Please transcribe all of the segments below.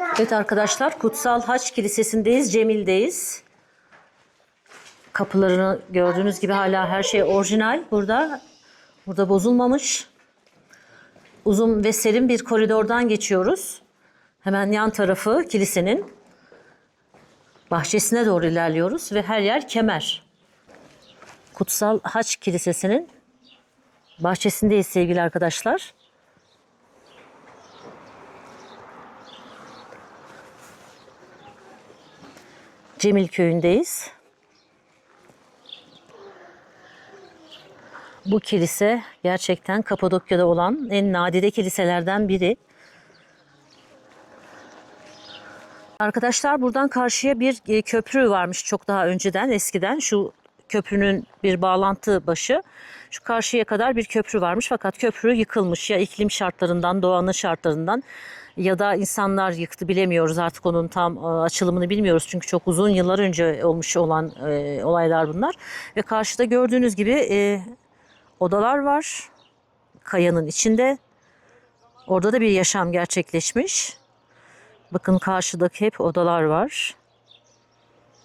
Evet arkadaşlar Kutsal Haç Kilisesi'ndeyiz. Cemil'deyiz. Kapılarını gördüğünüz gibi hala her şey orijinal. Burada burada bozulmamış. Uzun ve serin bir koridordan geçiyoruz. Hemen yan tarafı kilisenin bahçesine doğru ilerliyoruz ve her yer kemer. Kutsal Haç Kilisesi'nin bahçesindeyiz sevgili arkadaşlar. Cemil köyündeyiz. Bu kilise gerçekten Kapadokya'da olan en nadide kiliselerden biri. Arkadaşlar buradan karşıya bir e, köprü varmış çok daha önceden eskiden. Şu köprünün bir bağlantı başı. Şu karşıya kadar bir köprü varmış fakat köprü yıkılmış ya iklim şartlarından, doğanın şartlarından ya da insanlar yıktı bilemiyoruz artık onun tam e, açılımını bilmiyoruz. Çünkü çok uzun yıllar önce olmuş olan e, olaylar bunlar. Ve karşıda gördüğünüz gibi e, odalar var kayanın içinde. Orada da bir yaşam gerçekleşmiş. Bakın karşıdaki hep odalar var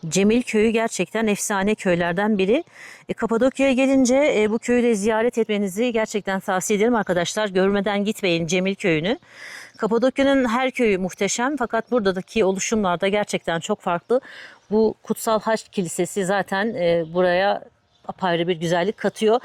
Cemil köyü gerçekten efsane köylerden biri. E, Kapadokya'ya gelince e, bu köyü de ziyaret etmenizi gerçekten tavsiye ederim arkadaşlar. Görmeden gitmeyin Cemil köyünü. Kapadokya'nın her köyü muhteşem fakat buradaki oluşumlar da gerçekten çok farklı. Bu Kutsal Haç Kilisesi zaten e, buraya apayrı bir güzellik katıyor.